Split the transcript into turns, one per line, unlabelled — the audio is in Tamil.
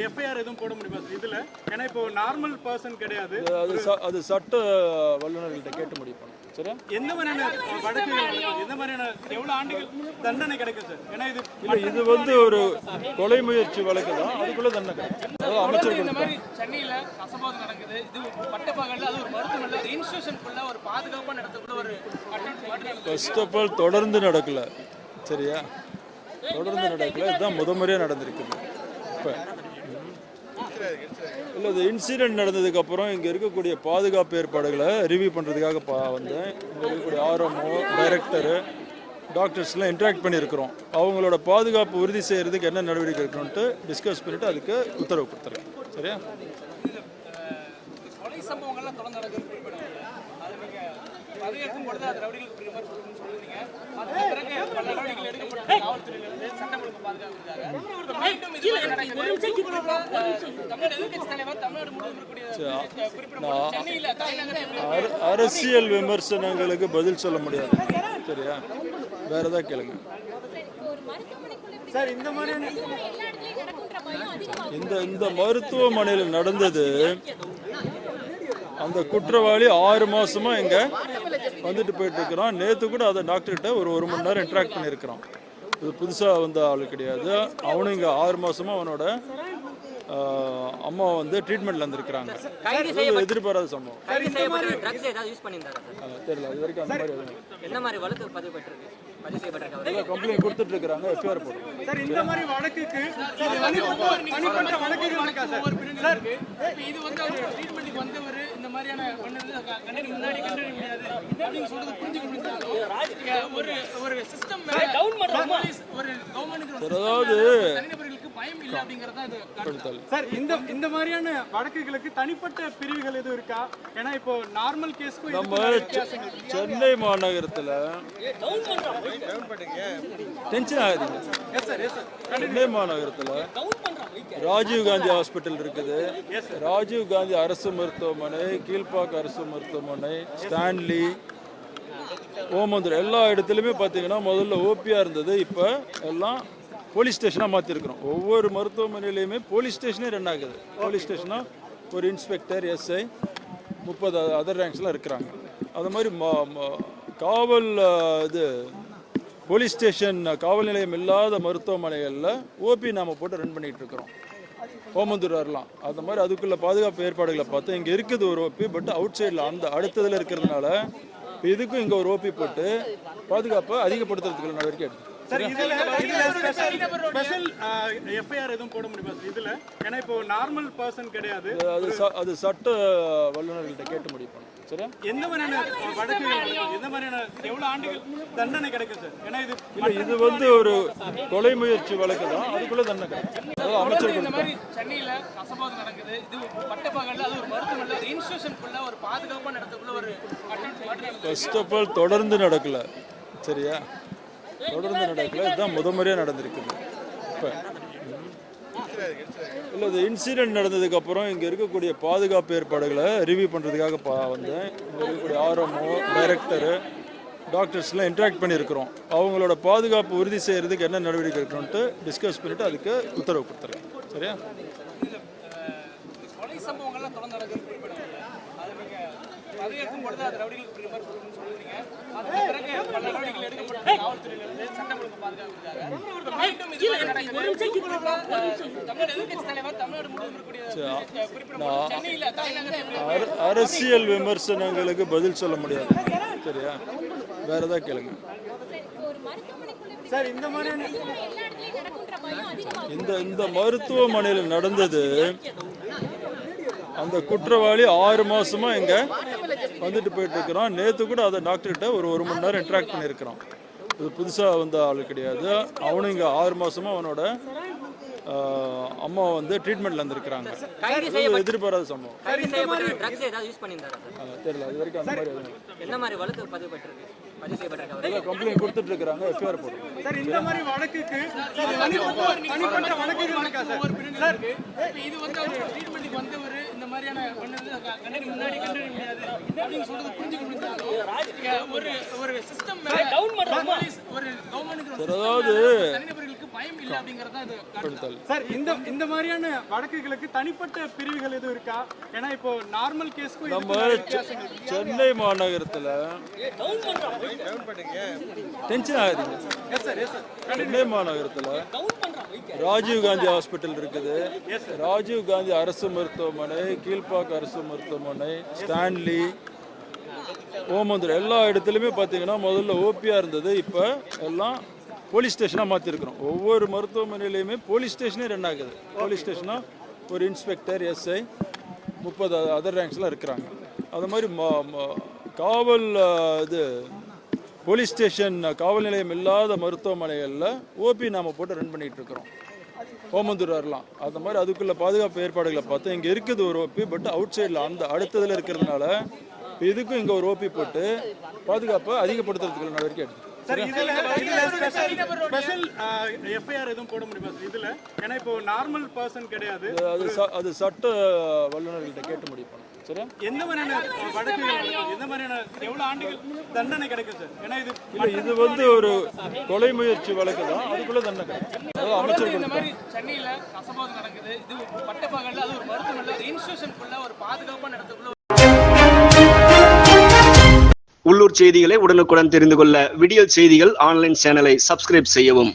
எஃப்ஐஆர் எதுவும் போட முடியுமா சார் இதுல? ஏன்னா இப்போ நார்மல் பர்சன் கிடையாது.
அது ச- அது சட்ட வல்லுநர்கள்ட்ட கேட்டு பண்ணணும். சரியா?
எந்த மாதிரியான வழக்குகள் எந்த மாதிரியான எவ்வளவு ஆண்டுகள் தண்டனை கிடைக்கும் சார் ஏன்னா இது
இல்லை இது வந்து ஒரு கொலை முயற்சி வழக்கு தான். அதுக்குள்ள தண்டனை கிடைக்கும். அதாவது அமைச்சர்
இந்த மாதிரி சென்னையில அசம்பாவிதம் நடக்குது. இது பட்டப்பகல்ல அது ஒரு மருத்துவமனை ஒரு இன்ஸ்டியூஷனுக்குள்ள ஒரு பாதுகாப்பா நடத்தக்கூடிய ஒரு
ஃபர்ஸ்ட் ஆஃப் ஆல் தொடர்ந்து நடக்கல. சரியா? தொடர்ந்து நடக்கல. இதுதான் முதமுறையாக நடந்திருக்குது. இப்போ இல்லை இந்த இன்சிடென்ட் நடந்ததுக்கு அப்புறம் இங்கே இருக்கக்கூடிய பாதுகாப்பு ஏற்பாடுகளை ரிவ்யூ பண்ணுறதுக்காக பா வந்தேன். இங்கே இருக்கக்கூடிய ஆர்எம்ஓ டைரக்டரு டாக்டர்ஸ்லாம் இன்ட்ராக்ட் பண்ணியிருக்கிறோம். அவங்களோட பாதுகாப்பு உறுதி செய்கிறதுக்கு என்ன நடவடிக்கை இருக்கணும்ட்டு டிஸ்கஸ் பண்ணிவிட்டு அதுக்கு உத்தரவு கொடுத்துருக்கேன் சரியா? அரசியல் விமர்சனங்களுக்கு பதில் சொல்ல முடியாது. சரியா? வேற ஏதாவது கேளுங்க.
இந்த
இந்த இந்த மருத்துவமனையில் நடந்தது அந்த குற்றவாளி ஆறு மாசமா இங்க வந்துட்டு போயிட்டு இருக்கிறான் நேத்து கூட அதை டாக்டர்கிட்ட ஒரு ஒரு மணி நேரம் இன்ட்ராக்ட் பண்ணியிருக்கிறான். இது புதுசா வந்த ஆள் கிடையாது. அவனும் இங்க ஆறு மாசமா அவனோட அம்மா வந்து ட்ரீட்மெண்ட்ல இருந்திருக்கிறாங்க. எதிர்பாராத சம்பவம். தெரியல. இது வரைக்கும் அந்த மாதிரி எதுவும்
என்ன மாதிரி வழக்கு பதிவு பெற்றிருக்கு
கம்ப்ளைண்ட் கொடுத்துட்டு இருக்கிறாங்க எஃப்ஐஆர் போடுறோம்
சார் இந்த மாதிரி வழக்குக்கு தனிப்பட்ட வழக்குகள் இருக்கா சார்? சார்
இப்ப இது வந்து அவர் ட்ரீட்மெண்ட்டுக்கு வந்தவர் இந்த மாதிரியான பண்ணது முன்னாடி கண்டறிய முடியாது. அப்படின்னு சொல்றது புரிஞ்சுக்க முடிஞ்சாலும் ஒரு ஒரு சிஸ்டம் ஒரு கவர்மெண்ட்டுக்கு
அதாவது
தனிநபர்களுக்கு பயம் இல்லை அப்படிங்கறது.
சார் இந்த இந்த மாதிரியான வழக்குகளுக்கு தனிப்பட்ட பிரிவுகள் எதுவும் இருக்கா? ஏன்னா இப்போ நார்மல் கேஸ்க்கும்
நம்ம சென்னை மாநகரத்தில் டென்ஷன் ஆகுதுங்க. சென்னை மாநகரத்தில் ராஜீவ் காந்தி ஹாஸ்பிட்டல் இருக்குது. ராஜீவ் காந்தி அரசு மருத்துவமனை கீழ்பாக்கு அரசு மருத்துவமனை ஸ்டான்லி ஓமந்தூர் எல்லா இடத்துலையுமே பார்த்தீங்கன்னா முதல்ல ஓபியாக இருந்தது. இப்போ எல்லாம் போலீஸ் ஸ்டேஷனாக மாற்றிருக்கிறோம் ஒவ்வொரு மருத்துவமனையிலையுமே போலீஸ் ஸ்டேஷனே ரன் ஆகுது. போலீஸ் ஸ்டேஷனாக ஒரு இன்ஸ்பெக்டர் எஸ்ஐ முப்பது அதர் ரேங்க்ஸ்லாம் இருக்கிறாங்க. அது மாதிரி காவல் இது போலீஸ் ஸ்டேஷன் காவல் நிலையம் இல்லாத மருத்துவமனைகளில் ஓபி நாம் போட்டு ரன் பண்ணிகிட்டு இருக்கிறோம். ஓமந்தூர் வரலாம் அந்த மாதிரி அதுக்குள்ள பாதுகாப்பு ஏற்பாடுகளை பார்த்து இங்கே இருக்குது ஒரு ஓபி பட் அவுட் சைடில் அந்த அடுத்ததில் இருக்கிறதுனால இதுக்கும் இங்கே ஒரு ஓபி போட்டு பாதுகாப்பை அதிகப்படுத்துறதுக்குள்ள நடவடிக்கை எடுத்து
சார் இதுல இதுல ஸ்பெஷல் ஸ்பெஷல் எஃப்ஐஆர் எதுவும் போட முடியுமா சார் இதுல ஏன்னா இப்போ நார்மல் பர்சன் கிடையாது.
அது ச- அது சட்ட வல்லுநர்கள்ட்ட கேட்டு பண்ணணும் சரியா?
எந்த மாதிரியான வழக்குகள் எந்த மாதிரியான எவ்வளவு ஆண்டுகள் தண்டனை கிடைக்கும் சார் ஏன்னா இது
இல்லை இது வந்து ஒரு கொலை முயற்சி வழக்கு தான். அதுக்குள்ள தண்டனை கிடைக்கும். அமைச்சர்
இந்த மாதிரி சென்னையில அசம்பாவிதம் நடக்குது. இது பட்டப்பகல்ல அது ஒரு மருத்துவமனை ஒரு இன்ஸ்டியூஷனுக்குள்ள ஒரு பாதுகாப்பா நடத்தக்கூடிய ஒரு
ஃபர்ஸ்ட் ஆஃப் ஆல் தொடர்ந்து நடக்கல சரியா? தொடர்ந்து நடக்கல. இதுதான் முதமுறையாக நடந்திருக்குது. இப்போ இல்லை இது இன்சிடென்ட் நடந்ததுக்கு அப்புறம் இங்கே இருக்கக்கூடிய பாதுகாப்பு ஏற்பாடுகளை ரிவ்யூ பண்ணுறதுக்காக பா வந்தேன். இங்கே இருக்கக்கூடிய ஆர்எம்ஓ டைரக்டரு டாக்டர்ஸ்லாம் இன்ட்ராக்ட் பண்ணியிருக்கிறோம். அவங்களோட பாதுகாப்பு உறுதி செய்கிறதுக்கு என்ன நடவடிக்கை இருக்கணும்ட்டு டிஸ்கஸ் பண்ணிவிட்டு அதுக்கு உத்தரவு கொடுத்துருக்கேன் சரியா?
கொலை சம்பவங்கள்லாம் தொடர்ந்து நடக்குது. குறிப்பிடவில்லை அது நீங்க பதவியேற்கும் பொழுது அது ரவுடிகளுக்கு பிறகு
அரசியல் விமர்சனங்களுக்கு பதில் சொல்ல முடியாது. சரியா? வேற ஏதாவது கேளுங்க.
இந்த
இந்த இந்த மருத்துவமனையில் நடந்தது அந்த குற்றவாளி ஆறு மாசமா இங்க வந்துட்டு போயிட்டு இருக்கிறான். நேத்து கூட அதை டாக்டர்கிட்ட ஒரு ஒரு மணி நேரம் இன்ட்ராக்ட் பண்ணியிருக்கிறான். இது புதுசா வந்த ஆள் கிடையாது. அவனும் இங்க ஆறு மாசமா அவனோட அம்மா வந்து ட்ரீட்மெண்ட்ல இருந்திருக்கிறாங்க. எதிர்பாராத சம்பவம். தெரியல. இது வரைக்கும் அந்த மாதிரி எதுவும்
என்ன மாதிரி வழக்கு பதிவு
கம்ப்ளைண்ட் கொடுத்துட்டு இருக்கிறாங்க எஃப்ஐஆர் போடுறோம்
சார் இந்த மாதிரி வழக்குக்கு இது தனி- தனிப்பட்ட வழக்குகள் இருக்கா சார்? சார்
இப்ப இது வந்து அவர் ட்ரீட்மெண்ட்டுக்கு வந்தவர் இந்த மாதிரியான பண்ணது முன்னாடி கண்டறிய முடியாது. அப்படின்னு சொல்றது புரிஞ்சுக்க முடிஞ்சாலும் ஒரு ஒரு சிஸ்டம் ஒரு தனிநபர்களுக்கு பயம் இல்லை அப்படிங்கிறது
சார் இந்த இந்த மாதிரியான வழக்குகளுக்கு தனிப்பட்ட பிரிவுகள் எதுவும் இருக்கா? ஏன்னா இப்போ நார்மல் கேஸ்க்கும்
நம்ம சென்னை மாநகரத்தில் டென்ஷன் ஆகுதுங்க.
Yes sir yes sir
Chennai மாநகரத்தில் ராஜீவ் காந்தி ஹாஸ்பிட்டல் இருக்குது. ராஜீவ் காந்தி அரசு மருத்துவமனை கீழ்பாக்கு அரசு மருத்துவமனை ஸ்டான்லி ஓமந்தூர் எல்லா இடத்துலையுமே பார்த்தீங்கன்னா முதல்ல ஓபியாக இருந்தது. இப்போ எல்லாம் போலீஸ் ஸ்டேஷனாக மாற்றிருக்கிறோம் ஒவ்வொரு மருத்துவமனையிலையுமே போலீஸ் ஸ்டேஷனே ரன் ஆகுது. போலீஸ் ஸ்டேஷனாக ஒரு இன்ஸ்பெக்டர் எஸ்ஐ முப்பது அதர் ரேங்க்ஸ்லாம் இருக்கிறாங்க. அது மாதிரி காவல் இது போலீஸ் ஸ்டேஷன் காவல் நிலையம் இல்லாத மருத்துவமனைகளில் ஓபி நாம போட்டு ரன் பண்ணிட்டு இருக்கிறோம். ஓமந்தூர் வரலாம் அந்த மாதிரி அதுக்குள்ள பாதுகாப்பு ஏற்பாடுகளை பார்த்து இங்கே இருக்குது ஒரு ஓபி பட் அவுட் சைடில் அந்த அடுத்ததில் இருக்கிறதுனால இதுக்கும் இங்கே ஒரு ஓபி போட்டு பாதுகாப்பை அதிகப்படுத்துறதுக்குள்ள நடவடிக்கை எடுத்து
முடியுமா
அது சட்ட வல்லுநர்கள்ட்ட கேட்டு பண்ணணும். சரியா
எந்த மாதிரியான வழக்குகள் எந்த மாதிரியான எவ்வளவு ஆண்டுகள் தண்டனை கிடைக்கும் சார்? ஏன்னா இது
இல்லை இது வந்து ஒரு கொலை முயற்சி வழக்கு தான். அதுக்குள்ள தண்டனை கிடைக்கும். அதாவது அமைச்சர்
இந்த
கொடுப்பார்.
மாதிரி சென்னையில கசபாது நடக்குது. இது பட்டப்பகல்ல அது ஒரு மருத்துவமனை ஒரு இன்ஸ்டியூஷனுக்குள்ள ஒரு பாதுகாப்பான இடத்துக்குள்ள
உள்ளூர் செய்திகளை உடனுக்குடன் தெரிந்து கொள்ள விடியல் செய்திகள் ஆன்லைன் சேனலை சப்ஸ்கிரைப் செய்யவும்.